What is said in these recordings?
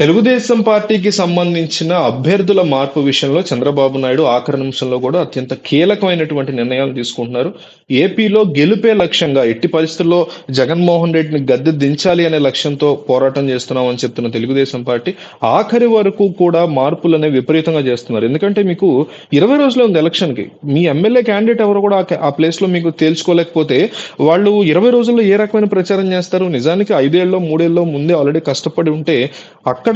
తెలుగుదేశం పార్టీకి సంబంధించిన అభ్యర్థుల మార్పు విషయంలో చంద్రబాబు నాయుడు ఆఖరి నిమిషంలో కూడా అత్యంత కీలకమైనటువంటి నిర్ణయాలు తీసుకుంటున్నారు. ఏపీలో గెలుపే లక్ష్యంగా ఎట్టి పరిస్థితుల్లో జగన్మోహన్ రెడ్డిని గద్దె దించాలి అనే లక్ష్యంతో పోరాటం చేస్తున్నామని చెప్తున్న తెలుగుదేశం పార్టీ ఆఖరి వరకు కూడా మార్పులు అనేవి విపరీతంగా చేస్తున్నారు. ఎందుకంటే మీకు ఇరవై రోజులు ఉంది ఎలక్షన్కి మీ ఎమ్మెల్యే క్యాండిడేట్ ఎవరు కూడా ఆ- ఆ ప్లేస్లో మీకు తేల్చుకోలేకపోతే వాళ్ళు ఇరవై రోజుల్లో ఏ రకమైన ప్రచారం చేస్తారు? నిజానికి ఐదేళ్ళలో మూడేళ్ళలో ముందే ఆల్రెడీ కష్టపడి ఉంటే అక్కడ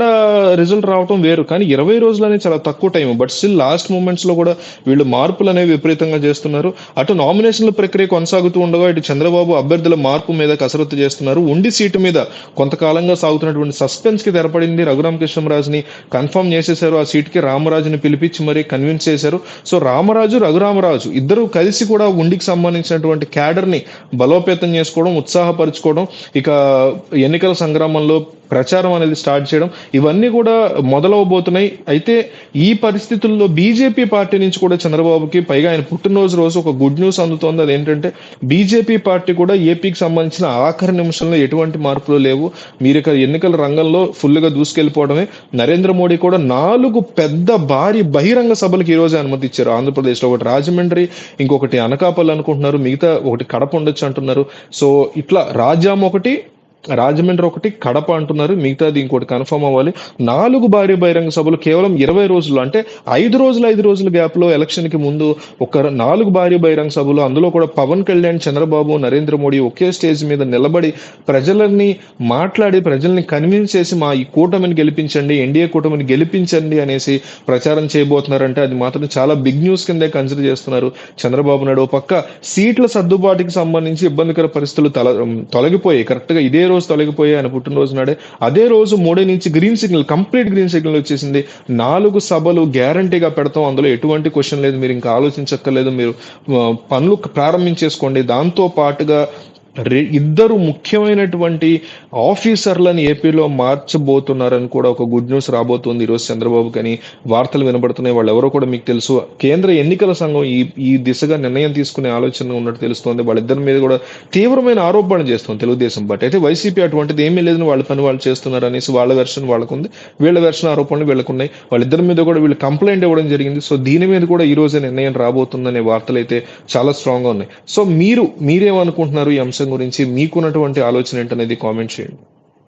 రిజల్ట్ రావటం వేరు. కానీ ఇరవై రోజులు అనేది చాలా తక్కువ టైం బట్ స్టిల్ లాస్ట్ మూమెంట్స్లో కూడా వీళ్ళు మార్పులు అనేవి విపరీతంగా చేస్తున్నారు. అటు నామినేషన్ల ప్రక్రియ కొనసాగుతూ ఉండగా ఇటు చంద్రబాబు అభ్యర్థుల మార్పు మీద కసరత్తు చేస్తున్నారు. ఉండి సీటు మీద కొంతకాలంగా సాగుతున్నటువంటి సస్పెన్స్కి తెరపడింది రఘురామకృష్ణరాజుని కన్ఫర్మ్ చేసేశారు. ఆ సీట్కి రామరాజుని పిలిపించి మరీ కన్విన్స్ చేశారు. సో రామరాజు రఘురామరాజు ఇద్దరు కలిసి కూడా ఉండికి సంబంధించినటువంటి క్యాడర్ని బలోపేతం చేసుకోవడం ఉత్సాహపరచుకోవడం ఇక ఎన్నికల సంగ్రామంలో ప్రచారం అనేది స్టార్ట్ చేయడం ఇవన్నీ కూడా మొదలవబోతున్నాయి. అయితే ఈ పరిస్థితుల్లో బీజేపీ పార్టీ నుంచి కూడా చంద్రబాబుకి పైగా ఆయన పుట్టినరోజు రోజు ఒక గుడ్ న్యూస్ అందుతోంది. అది ఏంటంటే బీజేపీ పార్టీ కూడా ఏపీకి సంబంధించిన ఆఖరి నిమిషంలో ఎటువంటి మార్పులు లేవు. మీరు ఇక్కడ ఎన్నికల రంగంలో ఫుల్గా దూసుకెళ్ళిపోవడమే నరేంద్ర మోడీ కూడా నాలుగు పెద్ద భారీ బహిరంగ సభలకు ఈ రోజు అనుమతి ఇచ్చారు. ఆంధ్రప్రదేశ్లో ఒకటి రాజమండ్రి ఇంకొకటి అనకాపల్లి అనుకుంటున్నారు. మిగతా ఒకటి కడప ఉండొచ్చు అంటున్నారు. సో ఇట్లా రాజ్యాం ఒకటి రాజమండ్రి ఒకటి కడప అంటున్నారు. మిగతాది ఇంకోటి కన్ఫర్మ్ అవ్వాలి. నాలుగు భారీ బహిరంగ సభలు కేవలం ఇరవై రోజులు అంటే ఐదు రోజులు ఐదు రోజుల గ్యాప్లో ఎలక్షన్కి ముందు ఒక నాలుగు భారీ బహిరంగ సభలు అందులో కూడా పవన్ కళ్యాణ్ చంద్రబాబు నరేంద్ర మోడీ ఒకే స్టేజ్ మీద నిలబడి ప్రజలని మాట్లాడి ప్రజల్ని కన్విన్స్ చేసి మా ఈ కూటమిని గెలిపించండి ఎన్డీఏ కూటమిని గెలిపించండి అనేసి ప్రచారం చేయబోతున్నారంటే అది మాత్రం చాలా బిగ్ న్యూస్ కిందే కన్సిడర్ చేస్తున్నారు. చంద్రబాబు నాయుడు పక్క సీట్ల సర్దుబాటుకి సంబంధించి ఇబ్బందికర పరిస్థితులు తల తొలగిపోయాయి. కరెక్ట్గా ఇదే రోజు తొలగిపోయాయి ఆయన పుట్టినరోజు నాడే. అదే రోజు మూడే నుంచి green signal complete green signal వచ్చేసింది. నాలుగు సభలు గ్యారంటీగా పెడతాం. అందులో ఎటువంటి క్వశ్చన్ లేదు. మీరు ఇంకా ఆలోచించక్కర్లేదు. మీరు పనులు ప్రారంభించేసుకోండి. దాంతో పాటుగా ఇద్దరు ముఖ్యమైనటువంటి ఆఫీసర్లను ఏపీలో మార్చబోతున్నారని కూడా ఒక గుడ్ న్యూస్ రాబోతుంది ఈరోజు చంద్రబాబు కానీ వార్తలు వినబడుతున్నాయి. వాళ్ళు ఎవరో కూడా మీకు తెలుసు. కేంద్ర ఎన్నికల సంఘం ఈ ఈ దిశగా నిర్ణయం తీసుకునే ఆలోచన ఉన్నట్టు తెలుస్తోంది. వాళ్ళిద్దరి మీద కూడా తీవ్రమైన ఆరోపణ చేస్తుంది తెలుగుదేశం బట్ అయితే వైసీపీ అటువంటిది ఏమీ లేదని వాళ్ళ పని వాళ్ళు చేస్తున్నారు అనేసి వాళ్ళ వెర్షన్ వాళ్ళకుంది. వీళ్ళ వెర్షన్ ఆరోపణలు వీళ్ళకున్నాయి. వాళ్ళిద్దరి మీద కూడా వీళ్ళు కంప్లైంట్ ఇవ్వడం జరిగింది. సో దీని మీద కూడా ఈ రోజే నిర్ణయం రాబోతుందనే వార్తలు అయితే చాలా స్ట్రాంగ్గా ఉన్నాయి. సో మీరు మీరేమనుకుంటున్నారు ఈ అంశం అంశం గురించి మీకున్నటువంటి ఆలోచన ఏంటనేది కామెంట్ చేయండి.